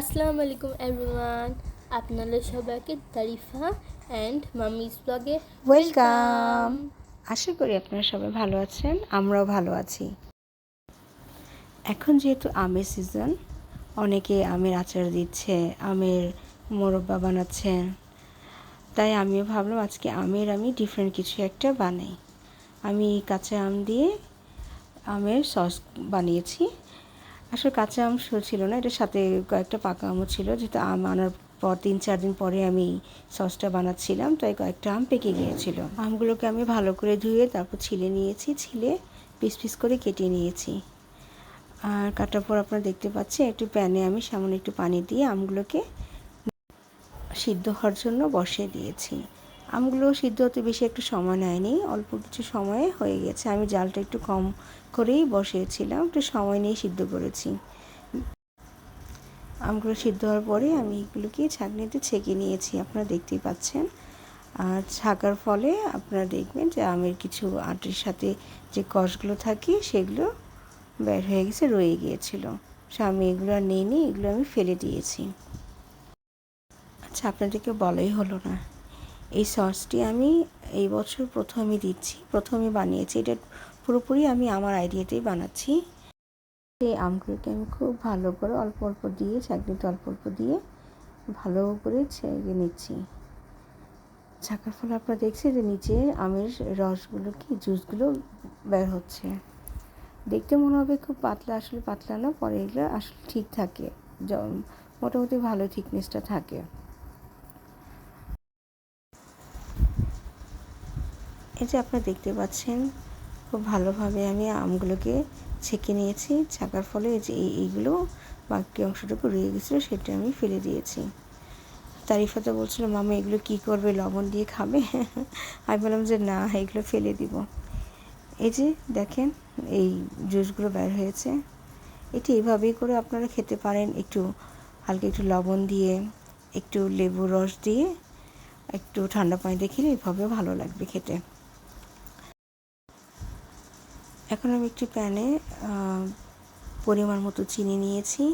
আসসালামু আলাইকুম এভরিওয়ান আপনাদের সবাইকে তারিফা অ্যান্ড মামিস ব্লগে ওয়েলকাম আশা করি আপনারা সবাই ভালো আছেন আমরাও ভালো আছি। এখন যেহেতু আমের সিজন অনেকে আমের আচার দিচ্ছে আমের মোরব্বা বানাচ্ছে তাই আমিও ভাবলাম আজকে আমের আমি ডিফারেন্ট কিছু একটা বানাই। আমি কাঁচা আম দিয়ে আমের সস বানিয়েছি। আসলে কাঁচা আম ছিল না, এটার সাথে কয়েকটা পাকা আমও ছিল, যেহেতু আম আনার পর তিন, চার দিন পরে আমি সসটা বানাচ্ছিলাম, তাই কয়েকটা আম পেকে গিয়েছিল। আমগুলোকে আমি ভালো করে ধুয়ে তারপর ছিলে নিয়েছি, ছিলে পিস পিস করে কেটে নিয়েছি। আর কাটার পর আপনারা দেখতে পাচ্ছেন, একটু প্যানে আমি সামান্য একটু পানি দিয়ে আমগুলোকে সিদ্ধ হওয়ার জন্য বসিয়ে দিয়েছি। আমগুলো সিদ্ধ হতে বেশি একটু সময় নেয়নি, অল্প কিছু সময়ে হয়ে গেছে। আমি জালটা একটু কম করেই বসিয়েছিলাম, একটু সময় নিয়ে সিদ্ধ করেছি। আমগুলো সিদ্ধ হওয়ার পরে আমি এগুলোকে ছাঁকনিতে ছেঁকে নিয়েছি, আপনারা দেখতেই পাচ্ছেন। আর ছাকার ফলে আপনারা দেখবেন যে আমের কিছু আটির সাথে যে কষগুলো থাকে, সেগুলো বের হয়ে গেছে, রয়ে গিয়েছিল। সে আমি এগুলো আর নিয়ে নিই এগুলো আমি ফেলে দিয়েছি। আচ্ছা আপনাদেরকে বলাই হলো না। এই সসটি আমি এই বছর প্রথমে দিচ্ছি প্রথমে বানিয়েছি। এটা পুরোপুরি আমি আমার আইডিয়াতেই বানাচ্ছি। এই আমগুলোকে আমি খুব ভালো করে অল্প অল্প দিয়ে চাকরিতে অল্প অল্প দিয়ে ভালো করে ছেঁকে নিচ্ছি। ছাকার ফলে আপনারা দেখছি যে নিচে আমের রসগুলো কি, জুসগুলো বের হচ্ছে। দেখতে মনে হবে খুব পাতলা, আসলে পাতলা না, পরে এগুলো আসলে ঠিক থাকে। মোটামুটি ভালো থিকনেসটা থাকে। এই যে আপনারা দেখতে পাচ্ছেন, খুব ভালোভাবে আমি আমগুলোকে ছেঁকে নিয়েছি। ছাকার ফলে এই যে এইগুলো বাকি অংশটুকু রয়ে গেছিল, সেটা আমি ফেলে দিয়েছি। তারিফাতে বলছিল, মামা, এগুলো কি করবে? লবণ দিয়ে খাবে? আমি বললাম যে, না, এগুলো ফেলে দিব। এই যে দেখেন, এই জুসগুলো বের হয়েছে। এটি এইভাবেই করে আপনারা খেতে পারেন। একটু হালকা একটু লবণ দিয়ে, একটু লেবু রস দিয়ে, একটু ঠান্ডা পানিতে খেলে এভাবেও ভালো লাগবে খেতে। এখন আমি একটি প্যানে পরিমাণ মতো চিনি নিয়েছি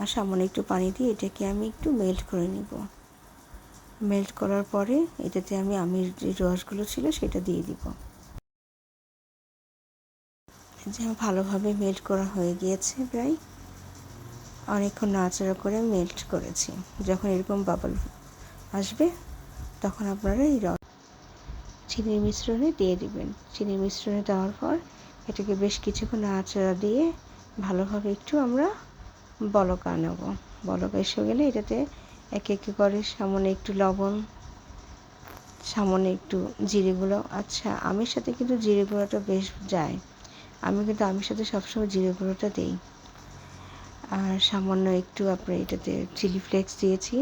আর সামান্য একটু পানি দিয়ে এটাকে আমি একটু মেল্ট করে নিব। মেল্ট করার পরে এটাতে আমি আমির যে রসগুলো ছিল সেটা দিয়ে দিব। যে ভালোভাবে মেল্ট করা হয়ে গিয়েছে প্রায়, অনেকক্ষণ নাড়াচাড়া করে মেল্ট করেছি। যখন এরকম বাবল আসবে, তখন আপনারা এই রস চিনির মিশ্রণে দিয়ে দিবেন। চিনির মিশ্রণে দেওয়ার পর এটাকে বেশ কিছুক্ষণ নাড়াচাড়া দিয়ে ভালোভাবে একটু আমরা বলক আনব বলক এসে গেলে এটাতে এক এক করে সামনে একটু লবণ, সামনে একটু জিরে গুঁড়ো। আচ্ছা আমের সাথে কিন্তু জিরে গুঁড়োটা বেশ যায়। আমি কিন্তু আমের সাথে সবসময় জিরে গুঁড়োটা দিই। আর সামান্য একটু আপনার এটাতে চিলি ফ্লেক্স দিয়েছি।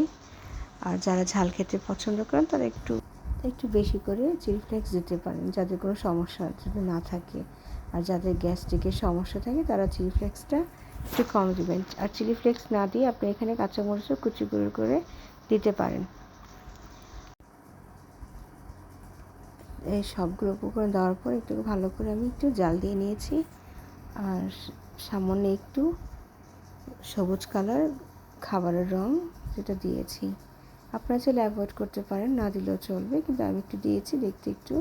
আর যারা ঝাল খেতে পছন্দ করেন, তারা একটু একটু বেশি করে চিলি ফ্লেক্স দিতে পারেন যাদের কোনো সমস্যা যদি না থাকে। আর যাদের গ্যাস্ট্রিকের সমস্যা থাকে, তারা চিলি ফ্লেক্সটা একটু কম দেবেন। আর চিলি ফ্লেক্স না দিয়ে আপনি এখানে কাঁচামরিচও কুচি গুঁড়ো করে দিতে পারেন। এই সবগুলো উপকরণ দেওয়ার পর একটু ভালো করে আমি একটু জাল দিয়ে নিয়েছি। আর সামান্য একটু সবুজ কালার খাবারের রং যেটা দিয়েছি। আপনারা চাইলে অ্যাভয়েড করতে পারেন, না দিলেও চলবে, কিন্তু আমি একটু দিয়েছি, দেখতে একটু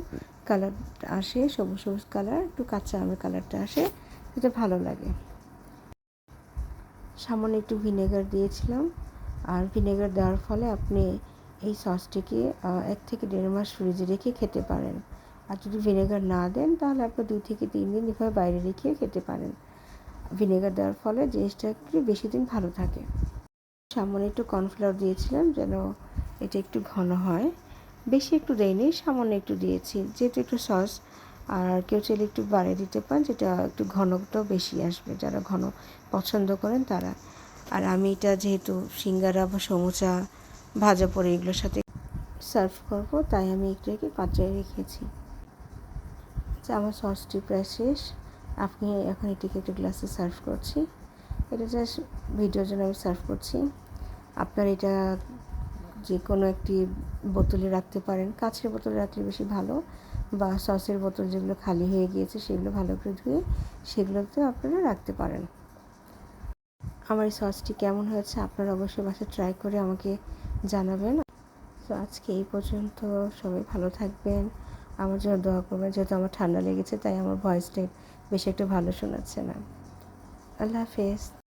কালার আসে, সবুজ সবুজ কালার একটু কাঁচা আমের কালারটা আসে সেটা ভালো লাগে। সামান্য একটু ভিনেগার দিয়েছিলাম, আর ভিনেগার দেওয়ার ফলে আপনি এই সসটিকে এক থেকে দেড় মাস ফ্রিজে রেখে খেতে পারেন। আর যদি ভিনেগার না দেন, তাহলে আপনি দুই থেকে তিন দিন এভাবে বাইরে রেখে খেতে পারেন। ভিনেগার দেওয়ার ফলে জিনিসটা একটু বেশি দিন ভালো থাকে। সামনে একটু কর্নফ্লাওয়ার দিয়েছিলাম যেন এটা একটু ঘন হয়। বেশি একটু দেয়নি সামান্য একটু দিয়েছি। যেহেতু একটু সস, আর কেউ চাইলে একটু বাড়িয়ে দিতে পারেন, যেটা একটু ঘনটাও বেশি আসবে। যারা ঘন পছন্দ করেন তারা। আর আমি এটা যেহেতু সিঙ্গারা বা সমুচা, ভাজা পরে এগুলোর সাথে সার্ভ করব, তাই আমি এটাকে পাত্রে রেখেছি। আচ্ছা আমার সসটি প্রায় শেষ। আপনি এখন এটিকে একটু গ্লাসে সার্ভ করছি। এটা জাস্ট ভিডিওর জন্য আমি সার্ভ করছি। আপনার এটা যে কোনো একটি বোতলে রাখতে পারেন। কাছের বোতলে রাখলে বেশি ভালো বা সসের বোতল যেগুলো খালি হয়ে গিয়েছে সেগুলো ভালো করে ধুয়ে সেগুলোতে আপনারা রাখতে পারেন। আমার এই সসটি কেমন হয়েছে আপনারা অবশ্যই বাসায় ট্রাই করে আমাকে জানাবেন। তো আজকে এই পর্যন্ত সবাই ভালো থাকবেন। আমার জন্য দোয়া করবেন যেহেতু আমার ঠান্ডা লেগেছে, তাই আমার ভয়েসটা বেশি একটু ভালো শোনাচ্ছে না। আল্লাহ হাফেজ।